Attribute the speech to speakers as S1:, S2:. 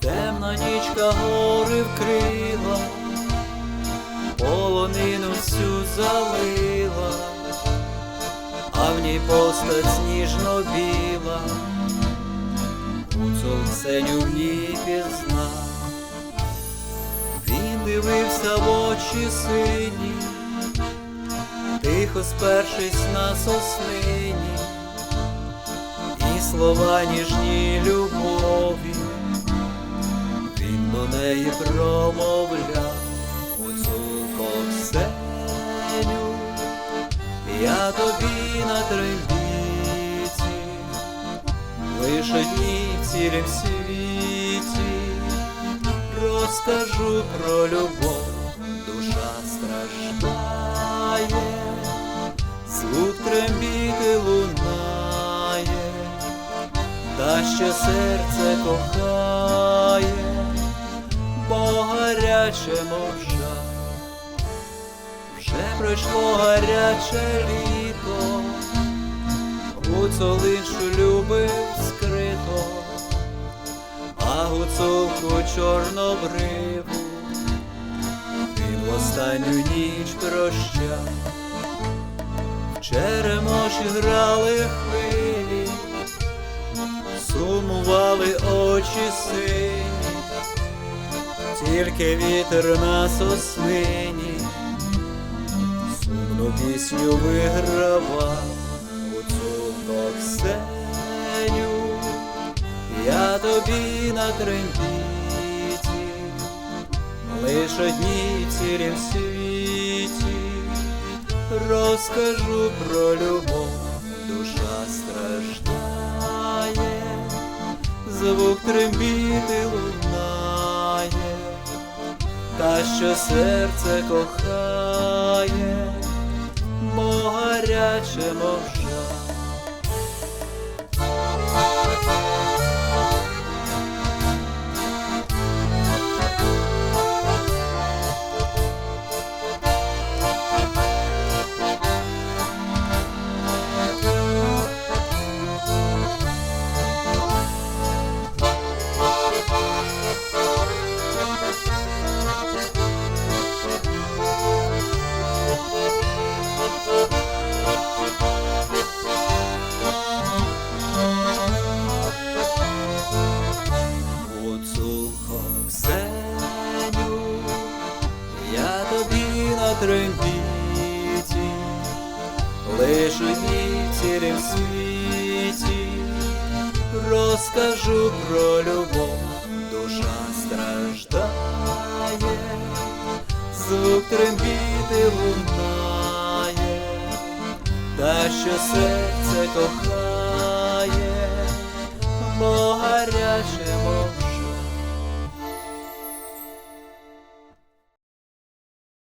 S1: Темна нічка гори вкрила, полонину всю залила, а в ній постать сніжно біла, у цю ксеню в. Дивився в очі сині, тихо спершись на соснині, і слова ніжні любові, він до неї промовляв. Гуцулко Ксеню, я тобі на трембіті, лише дні цілім світі розкажу про любов, душа страждає, звук трембіти лунає, та ще серце кохає, бо гаряче мовжа, вже пройшло гаряче літо, гуцолишу любив скрито а гуцулку чорнобриву. Він в останню ніч прощав. В черемоші грали хвилі, сумували очі сині, тільки вітер на соснині, сумну пісню вигравав Я тобі на трембіті, лиш одній в цілім світі, розкажу про любов, душа страждає, звук трембіти лунає, та що серце кохає, бо гаряче мовжа. Ксеню, я тобі на трембіті, лиш одній в світі, розкажу про любов, душа страждає, звук трембіти лунає, та що серце кохає, бо